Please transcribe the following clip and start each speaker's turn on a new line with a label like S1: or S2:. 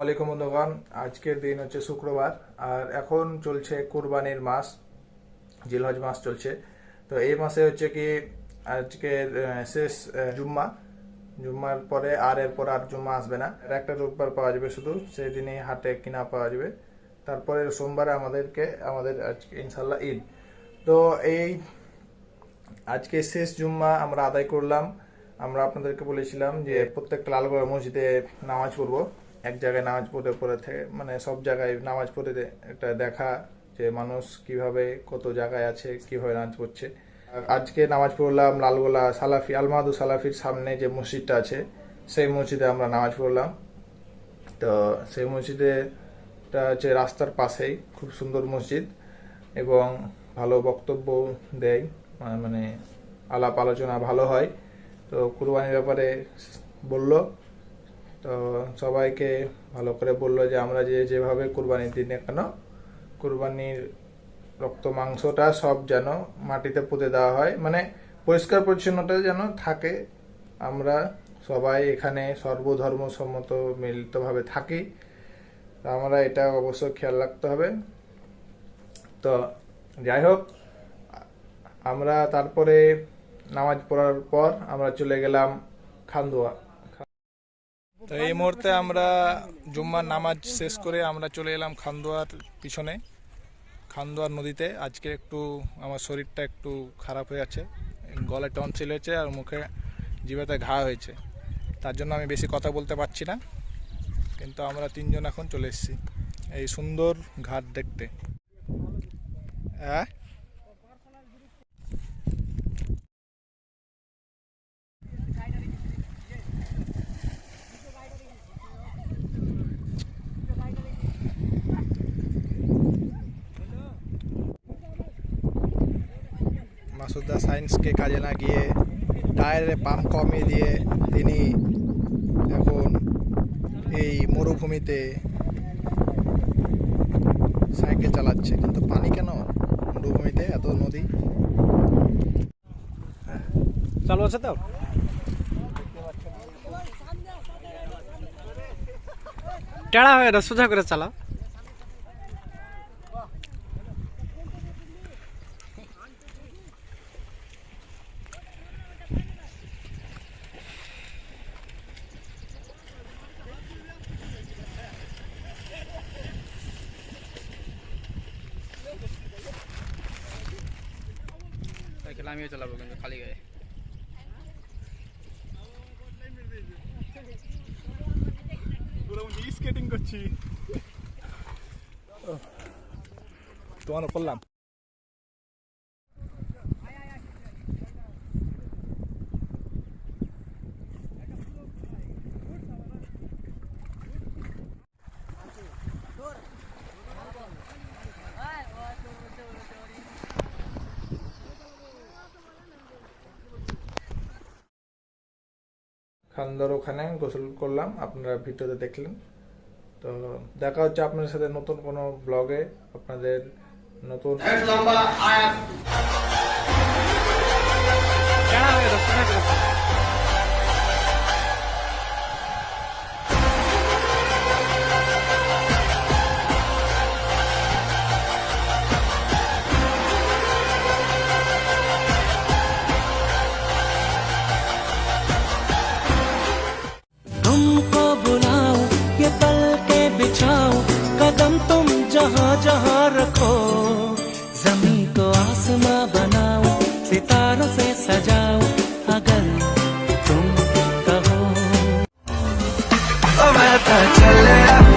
S1: ওয়ালাইকুম বন্ধুগণ, আজকের দিন হচ্ছে শুক্রবার, আর এখন চলছে কুরবানির মাস, জিলহজ মাস চলছে। তো এই মাসে হচ্ছে কি, আজকে শেষ জুম্মা। জুম্মার পরে আর এরপর আর জুম্মা আসবে না। আর একটা রোববার পাওয়া যাবে শুধু সেই দিনই হাটে কিনা পাওয়া যাবে। তারপরে সোমবারে আমাদেরকে, আমাদের আজকে ইনশাল্লাহ ঈদ। তো এই আজকে শেষ জুম্মা আমরা আদায় করলাম। আমরা আপনাদেরকে বলেছিলাম যে প্রত্যেকটা লালগড় মসজিদে নামাজ পড়ব। এক জায়গায় নামাজ পড়ে পড়ে থেকে মানে সব জায়গায় নামাজ পড়ে একটা দেখা যে মানুষ কীভাবে কত জায়গায় আছে, কীভাবে নামাজ পড়ছে। আজকে নামাজ পড়লাম লালগোলা সালাফি, আলমাদু সালাফির সামনে যে মসজিদটা আছে, সেই মসজিদে আমরা নামাজ পড়লাম। তো সেই মসজিদে হচ্ছে রাস্তার পাশেই, খুব সুন্দর মসজিদ এবং ভালো বক্তব্য দেয় মানে আলাপ আলোচনা ভালো হয়। তো কুরবানির ব্যাপারে বলল তো সবাইকে ভালো করে বলল যে, আমরা যে যেভাবে কুরবানি দিনে কেন, কুরবানির রক্ত, মাংসটা সব যেন মাটিতে পুঁতে দেওয়া হয়। মানে পরিষ্কার পরিচ্ছন্নতা যেন থাকে। আমরা সবাই এখানে সর্বধর্ম সম্মত মিলিতভাবে থাকি। আমরা এটা অবশ্য খেয়াল রাখতে হবে। তো যাই হোক, আমরা তারপরে নামাজ পড়ার পর আমরা চলে গেলাম খান্দুয়া। তো এই মুহূর্তে আমরা জুম্মার নামাজ শেষ করে আমরা চলে এলাম খান্দুয়ার পিছনে। খান্দুয়ার নদীতে। আজকে একটু আমার শরীরটা একটু খারাপ হয়ে আছে। গলায় টনসিল হয়েছে আর মুখে জিভাতে ঘা হয়েছে। তার জন্য আমি বেশি কথা বলতে পারছি না। কিন্তু আমরা তিনজন এখন চলে এসেছি। এই সুন্দর ঘাট দেখতে। হ্যাঁ মাসুদা সায়েন্সকে কাজে লাগিয়ে টায়ারে পাম্প কমিয়ে দিয়ে তিনি এখন এই মরুভূমিতে সাইকেল চালাচ্ছে। কিন্তু পানি কেন? মরুভূমিতে এত নদী?
S2: চালু আছে তো? টেড়া হয়ে সোজা করে চালাও। সাইকেল আমিও চালাবো কিন্তু খালি গায়ে
S1: স্কেটিং করছি তোমার করলাম খান্দার ওখানে গোসল করলাম, আপনারা ভিডিওতে দেখলেন। তো দেখা হচ্ছে আপনাদের সাথে নতুন কোনো ব্লগে আপনাদের নতুন
S3: पता चला